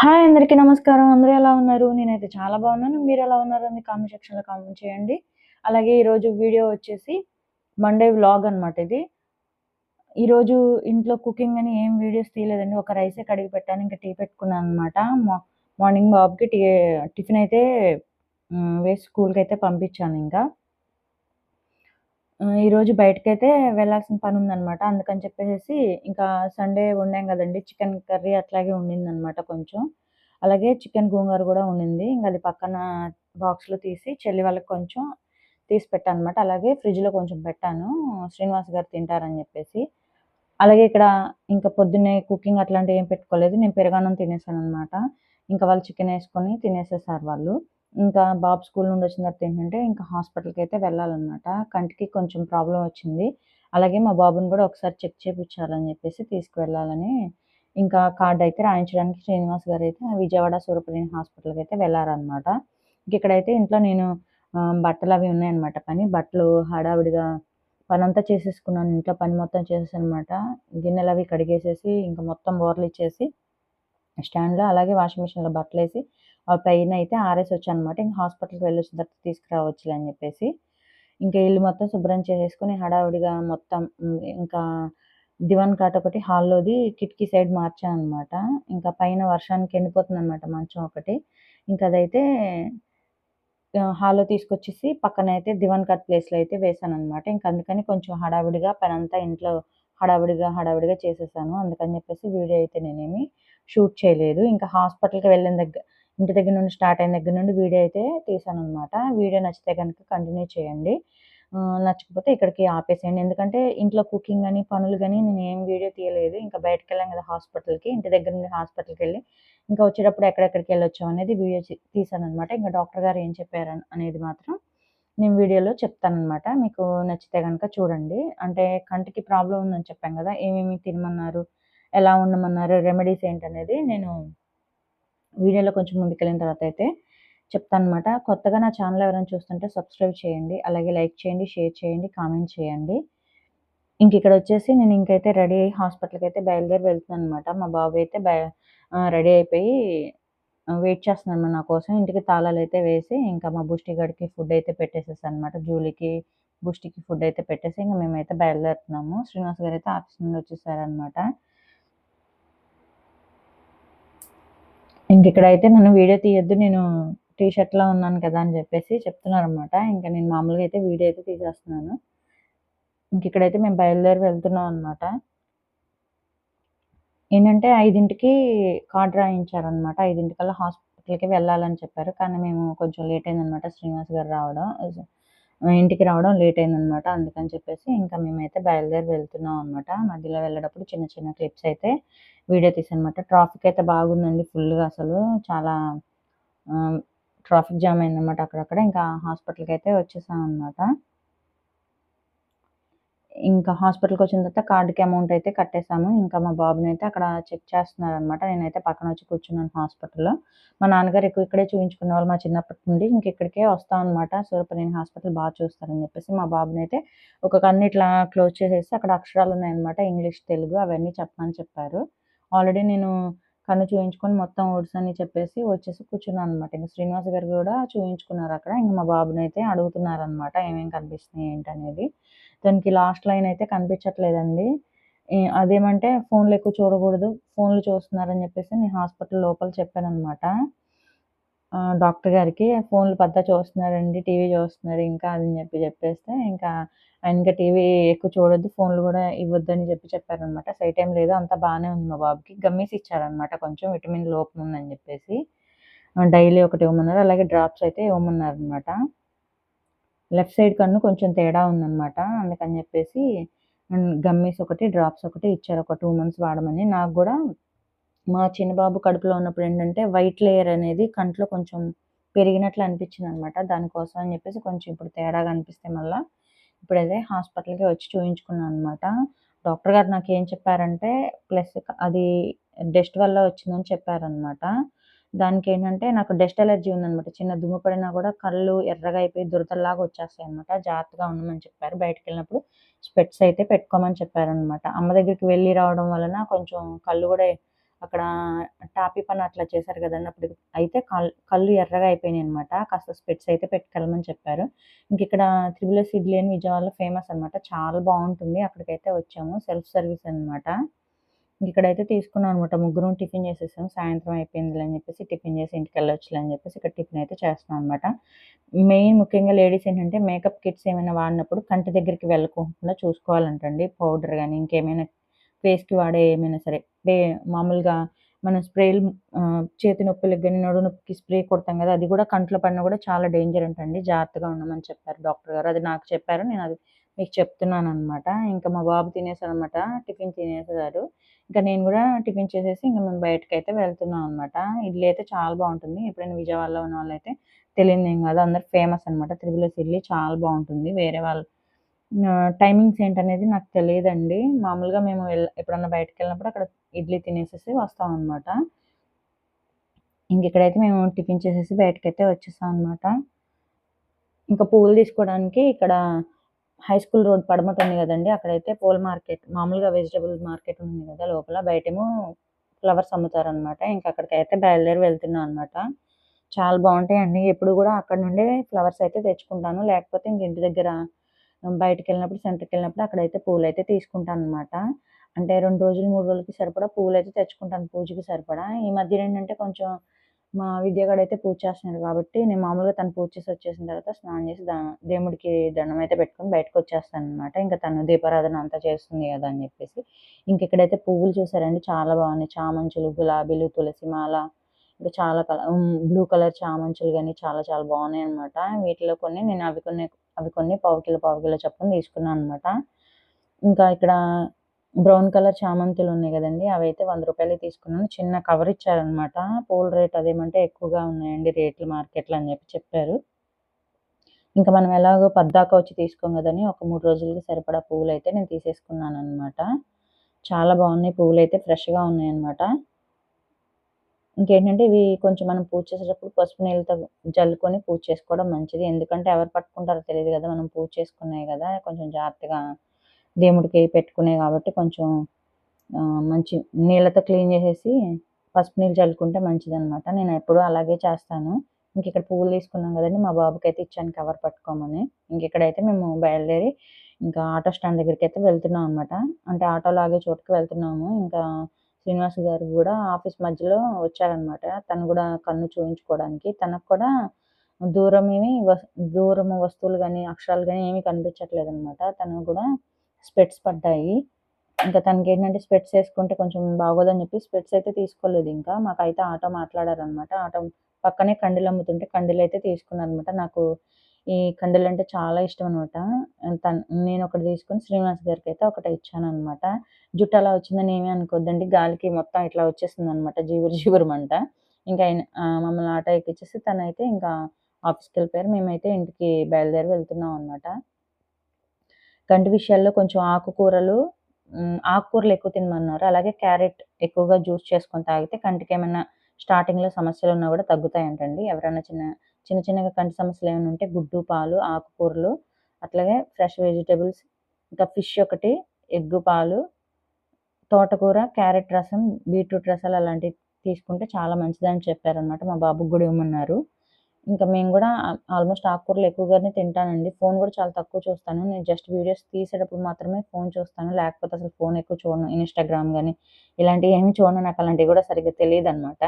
Hi అందరికీ నమస్కారం. అందరూ ఎలా ఉన్నారు? నేనైతే చాలా బాగున్నాను. మీరు ఎలా ఉన్నారు? అని కామెంట్ సెక్షన్లో కామెంట్ చేయండి. అలాగే ఈరోజు వీడియో వచ్చేసి మండే వ్లాగ్ అనమాట ఇది. ఈరోజు ఇంట్లో కుకింగ్ అని ఏం వీడియోస్ తీయలేదండి. ఒక రైసే కడిగి పెట్టాను. ఇంకా టీ పెట్టుకున్నాను అనమాట మార్నింగ్ బాబుకి టీ టిఫిన్ అయితే వేసి స్కూల్కి అయితే పంపించాను ఇంకా. ఈరోజు బయటకైతే వెళ్ళాల్సిన పని ఉందన్నమాట అందుకని చెప్పేసి ఇంకా సండే వండాం కదండి. చికెన్ కర్రీ అట్లాగే ఉండిందనమాట కొంచెం. అలాగే చికెన్ గోంగూర కూడా ఉండింది. ఇంకా అది పక్కన బాక్స్లో తీసి చెల్లి వాళ్ళకి కొంచెం తీసి పెట్టాను అనమాట అలాగే ఫ్రిడ్జ్లో కొంచెం పెట్టాను. శ్రీనివాస్ గారు తింటారని చెప్పేసి. అలాగే ఇక్కడ ఇంకా పొద్దున్నే కుకింగ్ అట్లాంటివి ఏం పెట్టుకోలేదు. నేను పెరగానం తినేసాను అనమాట ఇంకా వాళ్ళు చికెన్ వేసుకొని తినేసేసారు వాళ్ళు. ఇంకా బాబు స్కూల్ నుండి వచ్చిన తర్వాత ఏంటంటే ఇంకా హాస్పిటల్కి అయితే వెళ్ళాలన్నమాట. కంటికి కొంచెం ప్రాబ్లం వచ్చింది. అలాగే మా బాబుని కూడా ఒకసారి చెక్ చేయించాలని చెప్పేసి తీసుకువెళ్ళాలని ఇంకా కార్డు అయితే రాయించడానికి శ్రీనివాస్ గారు అయితే విజయవాడ సూరపల్లి హాస్పిటల్కి అయితే వెళ్ళారనమాట ఇంక ఇక్కడైతే ఇంట్లో నేను బట్టలు అవి ఉన్నాయన్నమాట పని. బట్టలు హడావిడిగా పని అంతా చేసేసుకున్నాను. ఇంట్లో పని మొత్తం చేసేసి అనమాట గిన్నెలు అవి కడిగేసేసి ఇంకా మొత్తం బోర్లు ఇచ్చేసి స్టాండ్లో అలాగే వాషింగ్ మిషన్లో బట్టలు వేసి ఆ పైన అయితే ఆరేసి వచ్చాను అనమాట ఇంకా హాస్పిటల్కి వెళ్ళొచ్చిన తర్వాత తీసుకురావచ్చులే అని చెప్పేసి ఇంకా ఇల్లు మొత్తం శుభ్రం చేసేసుకుని హడావుడిగా మొత్తం ఇంకా దివాన్ కాట్ ఒకటి హాల్లోది కిటికీ సైడ్ మార్చాను అనమాట ఇంకా పైన వర్షానికి ఎండిపోతుంది అనమాట మంచం ఒకటి. ఇంకా అదైతే హాల్లో తీసుకొచ్చేసి పక్కన అయితే దివాన్ కట్ ప్లేస్లో అయితే వేసాను అనమాట ఇంకా అందుకని కొంచెం హడావిడిగా పని అంతా ఇంట్లో హడావిడిగా హడావిడిగా చేసేసాను. అందుకని చెప్పేసి వీడియో అయితే నేనేమి షూట్ చేయలేదు. ఇంకా హాస్పిటల్కి వెళ్ళిన దగ్గర ఇంటి దగ్గర నుండి స్టార్ట్ అయిన దగ్గర నుండి వీడియో అయితే తీసాను అనమాట వీడియో నచ్చితే కనుక కంటిన్యూ చేయండి. నచ్చకపోతే ఇక్కడికి ఆపేసేయండి. ఎందుకంటే ఇంట్లో కుకింగ్ అని పనులు కానీ నేను ఏం వీడియో తీయలేదు. ఇంకా బయటకు వెళ్ళాం కదా హాస్పిటల్కి ఇంటి దగ్గర నుండి హాస్పిటల్కి వెళ్ళి. ఇంకా వచ్చేటప్పుడు ఎక్కడెక్కడికి వెళ్ళొచ్చాం అనేది వీడియో తీసాను అనమాట ఇంకా డాక్టర్ గారు ఏం చెప్పారు అనేది మాత్రం నేను వీడియోలో చెప్తానమాట మీకు నచ్చితే కనుక చూడండి. అంటే కంటికి ప్రాబ్లం ఉందని చెప్పాను కదా ఏమేమి తినమన్నారు? ఎలా ఉండమన్నారు రెమెడీస్ ఏంటనేది నేను వీడియోలో కొంచెం ముందుకెళ్ళిన తర్వాత అయితే చెప్తాను అనమాట కొత్తగా నా ఛానల్ ఎవరైనా చూస్తుంటే సబ్స్క్రైబ్ చేయండి అలాగే లైక్ చేయండి షేర్ చేయండి కామెంట్ చేయండి. ఇంక ఇక్కడ వచ్చేసి నేను ఇంకైతే రెడీ అయ్యి హాస్పిటల్కి అయితే బయలుదేరి వెళ్తున్నాను అనమాట మా బాబు అయితే బయ రెడీ అయిపోయి వెయిట్ చేస్తున్నాను నా కోసం. ఇంటికి తాళాలు అయితే వేసి ఇంకా మా బుష్టి గడికి ఫుడ్ అయితే పెట్టేసేసాను అనమాట జూలీకి బుష్టికి ఫుడ్ అయితే పెట్టేసి ఇంకా మేమైతే బయలుదేరుతున్నాము. శ్రీనివాస్ గారు అయితే ఆఫీస్ నుండి వచ్చేసారనమాట. ఇంక ఇక్కడైతే నన్ను వీడియో తీయొద్దు నేను టీ షర్ట్లో ఉన్నాను కదా అని చెప్పేసి చెప్తున్నారనమాట ఇంకా నేను మామూలుగా అయితే వీడియో అయితే తీసేస్తున్నాను. ఇంక ఇక్కడైతే మేము బయలుదేరి వెళ్తున్నాం అనమాట ఏంటంటే ఐదింటికి కార్డు రాయించారనమాట ఐదింటికల్లా హాస్పిటల్కి వెళ్ళాలని చెప్పారు. కానీ మేము కొంచెం లేట్ అయిందనమాట శ్రీనివాస్ గారు రావడం. ఇంటికి రావడం లేట్ అయిందనమాట. అందుకని చెప్పేసి ఇంకా మేమైతే బయలుదేరి వెళ్తున్నాం అనమాట మధ్యలో వెళ్ళేటప్పుడు చిన్న చిన్న క్లిప్స్ అయితే వీడియో తీసానమాట ట్రాఫిక్ అయితే బాగుందండి ఫుల్గా అసలు. చాలా ట్రాఫిక్ జామ్ అయిందనమాట అక్కడక్కడ. ఇంకా హాస్పిటల్కి అయితే వచ్చేసాం అనమాట ఇంకా హాస్పిటల్కి వచ్చిన తర్వాత కార్డుకి అమౌంట్ అయితే కట్టేశాము. ఇంకా మా బాబుని అయితే అక్కడ చెక్ చేస్తున్నారు అనమాట నేనైతే పక్కన వచ్చి కూర్చున్నాను హాస్పిటల్లో. మా నాన్నగారు ఎక్కువ ఇక్కడే చూపించుకునే వాళ్ళు మా చిన్నప్పటి నుండి ఇంక ఇక్కడికే వస్తాం అనమాట సూరపల్లిని హాస్పిటల్ బాగా చూస్తారని చెప్పేసి మా బాబుని అయితే ఒక కన్ను ఇట్లా క్లోజ్ చేసేసి అక్కడ అక్షరాలు ఉన్నాయన్నమాట. ఇంగ్లీష్ తెలుగు అవన్నీ చెప్పమని చెప్పారు. ఆల్రెడీ నేను కన్ను చూయించుకొని మొత్తం ఓట్స్ అని చెప్పేసి వచ్చేసి కూర్చున్నాను అనమాట ఇంకా శ్రీనివాస్ గారు కూడా చూయించుకున్నారు అక్కడ. ఇంకా మా బాబుని అయితే అడుగుతున్నారు అనమాట ఏమేమి కనిపిస్తున్నాయి ఏంటనేది. దానికి లాస్ట్ లైన్ అయితే కనిపించట్లేదండి. అదేమంటే ఫోన్లు ఎక్కువ చూడకూడదు ఫోన్లు చూస్తున్నారని చెప్పేసి నేను హాస్పిటల్ లోపల చెప్పాను అనమాట డాక్టర్ గారికి ఫోన్లు పెద్ద చూస్తున్నారండి టీవీ చూస్తున్నారు ఇంకా అది అని చెప్పి చెప్పేస్తే ఇంకా ఇంకా టీవీ ఎక్కువ చూడొద్దు ఫోన్లు కూడా ఇవ్వద్దని చెప్పి చెప్పారనమాట. సైట్ ఏం లేదు అంతా బాగానే ఉంది మా బాబుకి. గమ్మీస్ ఇచ్చారనమాట కొంచెం విటమిన్ లోపం ఉందని చెప్పేసి. డైలీ ఒకటి ఇవ్వమన్నారు. అలాగే డ్రాప్స్ అయితే ఇవ్వమన్నారు అనమాట లెఫ్ట్ సైడ్ కన్ను కొంచెం తేడా ఉందన్నమాట అందుకని చెప్పేసి గమ్మీస్ ఒకటి డ్రాప్స్ ఒకటి ఇచ్చారు. ఒక టూ మంత్స్ వాడమని. నాకు కూడా మా చిన్న బాబు కడుపులో ఉన్నప్పుడు ఏంటంటే వైట్ లేయర్ అనేది కంట్లో కొంచెం పెరిగినట్లు అనిపించింది అనమాట దానికోసం అని చెప్పేసి కొంచెం ఇప్పుడు తేడాగా అనిపిస్తే మళ్ళీ ఇప్పుడైతే హాస్పిటల్కి వచ్చి చూయించుకున్నాను అనమాట డాక్టర్ గారు నాకు ఏం చెప్పారంటే ప్లస్ అది డస్ట్ వల్ల వచ్చిందని చెప్పారనమాట దానికి ఏంటంటే నాకు డస్ట్ ఎలర్జీ ఉందనమాట చిన్న దుమ్ము పడినా కూడా కళ్ళు ఎర్రగా అయిపోయి దురదల్లాగా వచ్చేస్తాయి అనమాట జాగ్రత్తగా ఉండమని చెప్పారు. బయటకు వెళ్ళినప్పుడు స్పెట్స్ అయితే పెట్టుకోమని చెప్పారనమాట అమ్మ దగ్గరికి వెళ్ళి రావడం వలన కొంచెం కళ్ళు కూడా అక్కడ టాపీ పని అట్లా చేశారు కదండీ! అప్పుడు అయితే కళ్ళు కళ్ళు ఎర్రగా అయిపోయినాయి అనమాట. కాస్త స్పెట్స్ అయితే పెట్టుకెళ్ళమని చెప్పారు. ఇంక ఇక్కడ త్రిబుల్ ఇడ్లీ అని విజయవాడలో ఫేమస్ అనమాట. చాలా బాగుంటుంది అక్కడికైతే వచ్చాము. సెల్ఫ్ సర్వీస్ అనమాట. ఇక్కడైతే తీసుకున్నాం అనమాట. ముగ్గురం టిఫిన్ చేసేసాం. సాయంత్రం అయిపోయిందిలే అని చెప్పేసి టిఫిన్ చేసి ఇంటికి ఇంటికెళ్ళొచ్చులే అని చెప్పేసి ఇక్కడ టిఫిన్ అయితే చేస్తున్నాం అనమాట. మెయిన్ ముఖ్యంగా లేడీస్ ఏంటంటే మేకప్ కిట్స్ ఏమైనా వాడినప్పుడు కంటి దగ్గరికి వెళ్ళకుండా చూసుకోవాలంటండి. పౌడర్ కానీ ఇంకేమైనా ఫేస్‌కి వాడే ఏమైనా సరే మామూలుగా మనం స్ప్రేలు చేతి నొప్పులకు కానీ నడు నొప్పికి స్ప్రే కొడతాం కదా! అది కూడా కంట్లో పడినా కూడా చాలా డేంజర్ అంటండి. జాగ్రత్తగా ఉండమని చెప్పారు డాక్టర్ గారు. అది నాకు చెప్పారు. నేను అది మీకు చెప్తున్నాను అనమాట ఇంకా మా బాబు తినేసాడనమాట. టిఫిన్ తినేసాడు. ఇంకా నేను కూడా టిఫిన్ చేసేసి ఇంకా మేము బయటకైతే వెళ్తున్నాం అనమాట. ఇడ్లీ అయితే చాలా బాగుంటుంది ఎప్పుడైనా విజయవాడలో ఉన్న వాళ్ళైతే ఏం కాదు. అందరికి ఫేమస్ అనమాట. త్రిబులస్ ఇడ్లీ చాలా బాగుంటుంది వేరే వాళ్ళు టైమింగ్స్ ఏంటనేది నాకు తెలియదండి మామూలుగా మేము ఎప్పుడన్నా బయటకు వెళ్ళినప్పుడు అక్కడ ఇడ్లీ తినేసేసి వస్తామనమాట. ఇంక ఇక్కడైతే మేము టిఫిన్ చేసేసి బయటకైతే వచ్చేసాం అనమాట. ఇంకా పూలు తీసుకోవడానికి ఇక్కడ హై స్కూల్ రోడ్ పడమట ఉంది కదండి అక్కడైతే పూల మార్కెట్ మామూలుగా వెజిటబుల్ మార్కెట్ ఉంది కదా! లోపల. బయటేమో ఫ్లవర్స్ అమ్ముతారనమాట. ఇంకా అక్కడికైతే బయలుదేరి వెళ్తున్నాం అనమాట. చాలా బాగుంటాయండి ఎప్పుడు కూడా అక్కడ నుండే ఫ్లవర్స్ అయితే తెచ్చుకుంటాను. లేకపోతే ఇంక ఇంటి దగ్గర బయటకు వెళ్ళినప్పుడు సెంటర్కి వెళ్ళినప్పుడు అక్కడైతే తీసుకుంటాను అనమాట అంటే రెండు రోజులు, మూడు రోజులకి సరిపడా పూలైతే తెచ్చుకుంటాను పూజకి సరిపడా. ఈ మధ్య ఏంటంటే కొంచెం మా విద్యగాడైతే పూజ చేస్తున్నాడు కాబట్టి నేను మామూలుగా తను పూజ చేసి వచ్చేసిన తర్వాత స్నానం చేసి ద దేవుడికి దండం అయితే పెట్టుకొని అనమాట ఇంకా తను దీపారాధన అంతా చేస్తుంది కదా! అని చెప్పేసి. ఇంక ఇక్కడైతే పువ్వులు చూసారండి చాలా బాగున్నాయి. చామంచులు గులాబీలు, తులసి మాల ఇంకా చాలా కలర్ బ్లూ కలర్ చామంచులు కానీ చాలా చాలా బాగున్నాయి అనమాట వీటిలో కొన్ని నేను అవి కొన్ని అవి కొన్ని పావు కిలో, పావు కిలో చొప్పున తీసుకున్నాను అనమాట. ఇంకా ఇక్కడ బ్రౌన్ కలర్ చామంతులు ఉన్నాయి కదండి అవి అయితే వంద రూపాయలు తీసుకున్నాను. చిన్న కవర్ ఇచ్చారనమాట. పూల రేట్ అదేమంటే ఎక్కువగా ఉన్నాయండి రేట్లు మార్కెట్‌లో అని చెప్పి చెప్పారు. ఇంకా మనం ఎలాగో పద్దాక వచ్చి తీసుకోం కదని ఒక మూడు రోజులకి సరిపడా పువ్వులైతే నేను తీసేసుకున్నాననమాట. చాలా బాగున్నాయి పువ్వులైతే ఫ్రెష్‌గా ఉన్నాయన్నమాట. ఇంకేంటంటే ఇవి కొంచెం మనం పూజ చేసేటప్పుడు పసుపు నీళ్ళతో జల్లుకొని పూజ చేసుకోవడం మంచిది. ఎందుకంటే ఎవరు పట్టుకుంటారో తెలియదు కదా! మనం పూజ చేసుకున్నాయి కదా! కొంచెం జాగ్రత్తగా దేవుడికి పెట్టుకునేయి కాబట్టి కొంచెం మంచి నీళ్ళతో క్లీన్ చేసేసి పసుపు నీళ్ళు జల్లుకుంటే మంచిదనమాట. నేను ఎప్పుడూ అలాగే చేస్తాను. ఇంక ఇక్కడ పువ్వులు తీసుకున్నాం కదండీ! మా బాబుకైతే ఇచ్చాను కవర్ పట్టుకోమని. ఇంక ఇక్కడైతే మేము బయలుదేరి ఇంకా ఆటో స్టాండ్ దగ్గరికి అయితే వెళ్తున్నాం అనమాట. అంటే ఆటో లాగే చోటుకి వెళ్తున్నాము. ఇంకా శ్రీనివాస్ గారు కూడా ఆఫీస్ మధ్యలో వచ్చారనమాట. తను కూడా కన్ను చూయించుకోవడానికి. తనకు కూడా దూరమేమి వస్ దూరము వస్తువులు కానీ అక్షరాలు కానీ ఏమీ కనిపించట్లేదు కనిపించట్లేదనమాట. తను కూడా స్పెట్స్ పడ్డాయి. ఇంకా తనకి ఏంటంటే స్పెట్స్ వేసుకుంటే కొంచెం బాగోదని చెప్పి స్పెట్స్ అయితే తీసుకోలేదు ఇంకా. మాకైతే ఆటో మాట్లాడారనమాట. ఆటో పక్కనే కండీలు అమ్ముతుంటే కండీలు అయితే తీసుకున్నారనమాట నాకు ఈ కండీలంటే చాలా ఇష్టం అనమాట. తన్ ఒకటి తీసుకుని శ్రీనివాస్ గారికి అయితే ఒకటి ఇచ్చాననమాట. జుట్టు అలా వచ్చిందని ఏమీ అనుకోద్దండి. గాలికి మొత్తం ఇట్లా వచ్చేసిందనమాట. జీవురు జీవురుమంట. ఇంకా ఆయన మమ్మల్ని ఆటో ఎక్కించేసి తనైతే ఇంకా ఆఫీస్‌కెళ్ళిపోయారు. మేమైతే ఇంటికి బయలుదేరి వెళ్తున్నాం అనమాట. కంటి విషయాల్లో కొంచెం ఆకుకూరలు ఆకుకూరలు ఎక్కువ తినమన్నారు. అలాగే క్యారెట్ ఎక్కువగా జ్యూస్ చేసుకొని తాగితే కంటికి ఏమైనా స్టార్టింగ్‌లో సమస్యలు ఉన్నా కూడా తగ్గుతాయంటండి. ఎవరైనా చిన్న చిన్న చిన్నగా కంటి సమస్యలు ఏమైనా ఉంటే గుడ్డు, పాలు, ఆకుకూరలు అట్లాగే ఫ్రెష్ వెజిటేబుల్స్ ఇంకా ఫిష్ ఒకటి, ఎగ్గు పాలు, తోటకూర, క్యారెట్ రసం, బీట్రూట్ రసాలు అలాంటివి తీసుకుంటే చాలా మంచిదని చెప్పారనమాట. మా బాబుకి కూడా ఇవ్వమన్నారు. ఇంకా మేము కూడా ఆల్మోస్ట్ ఆకుకూరలు ఎక్కువగానే తింటానండి. ఫోన్ కూడా చాలా తక్కువ చూస్తాను. నేను జస్ట్ వీడియోస్ తీసేటప్పుడు మాత్రమే ఫోన్ చూస్తాను. లేకపోతే అసలు ఫోన్ ఎక్కువ చూడను. ఇన్‌స్టాగ్రామ్ కానీ ఇలాంటివి ఏమి చూడను. నాకు అలాంటివి కూడా సరిగ్గా తెలియదు అనమాట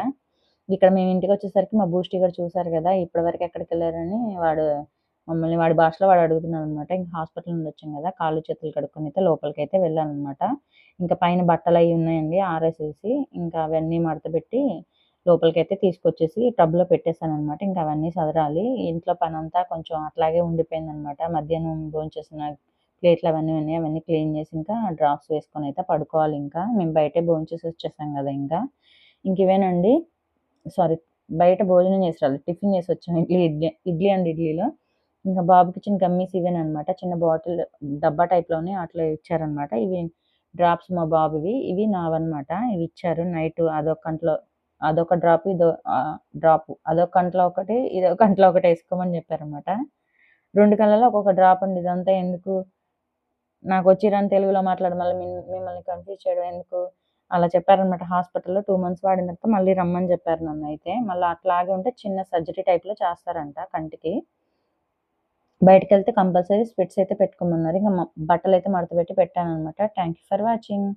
ఇక్కడ మేము ఇంటికి వచ్చేసరికి మా బూస్టీ గారు చూసారు కదా! ఇప్పటివరకు ఎక్కడికి వెళ్ళారని వాడు మమ్మల్ని వాడి భాషలో వాడు అడుగుతున్నాడనమాట. ఇంకా హాస్పిటల్ నుండి వచ్చాం కదా! కాళ్ళు చేతులు కడుక్కొనైతే లోపలికైతే వెళ్ళాననమాట. ఇంకా పైన బట్టలు అవి ఉన్నాయండి ఆరేసేసి. ఇంకా అవన్నీ మడతపెట్టి లోపలికి అయితే తీసుకొచ్చేసి టబ్‌లో పెట్టేసాననమాట. ఇంకా అవన్నీ సదరాలి. ఇంట్లో పనంతా కొంచెం అట్లాగే ఉండిపోయిందనమాట. మధ్యాహ్నం భోంచేసిన ప్లేట్లు అవన్నీ ఉన్నాయి. అవన్నీ క్లీన్ చేసి ఇంకా డ్రాప్స్ వేసుకొని అయితే పడుకోవాలి ఇంకా మేము బయటే భోంచేసి వచ్చేసాం కదా! ఇంకా. ఇంక ఇవేనండి సారీ బయట భోజనం చేసి రాలేదు. టిఫిన్ చేసి వచ్చాం. ఇడ్లీ ఇడ్లీ ఇడ్లీ అండ్ ఇడ్లీలో. ఇంకా బాబుకి చిన్న గమ్మీస్ ఇవేనమాట చిన్న బాటిల్ డబ్బా టైప్‌లోనే అట్లా ఇచ్చారనమాట. ఇవి డ్రాప్స్ మా బాబువి. ఇవి నావన్నమాట ఇవి ఇచ్చారు నైట్ అదొక కంట్లో అదొక డ్రాప్ ఇదో డ్రాప్ అదొక కంట్లో ఒకటి, ఇదొక కంట్లో ఒకటి వేసుకోమని చెప్పారనమాట. రెండు కళ్ళలో ఒక్కొక్క డ్రాప్ అండి. ఇదంతా ఎందుకు? నాకు రాని తెలుగులో మాట్లాడడం మళ్ళీ మిమ్మల్ని కన్‌ఫ్యూజ్ చేయడం ఎందుకు? అలా చెప్పారనమాట హాస్పిటల్‌లో టూ మంత్స్ వాడిన తర్వాత మళ్ళీ రమ్మని చెప్పారు నన్ను అయితే మళ్ళీ అట్లాగే ఉంటే చిన్న సర్జరీ టైప్‌లో చేస్తారంట కంటికి. బయటికెళ్తే కంపల్సరీ స్పిట్స్ అయితే పెట్టుకోమన్నారు. ఇంకా బట్టలు అయితే మడత పెట్టి పెట్టాననమాట. Thank you for watching.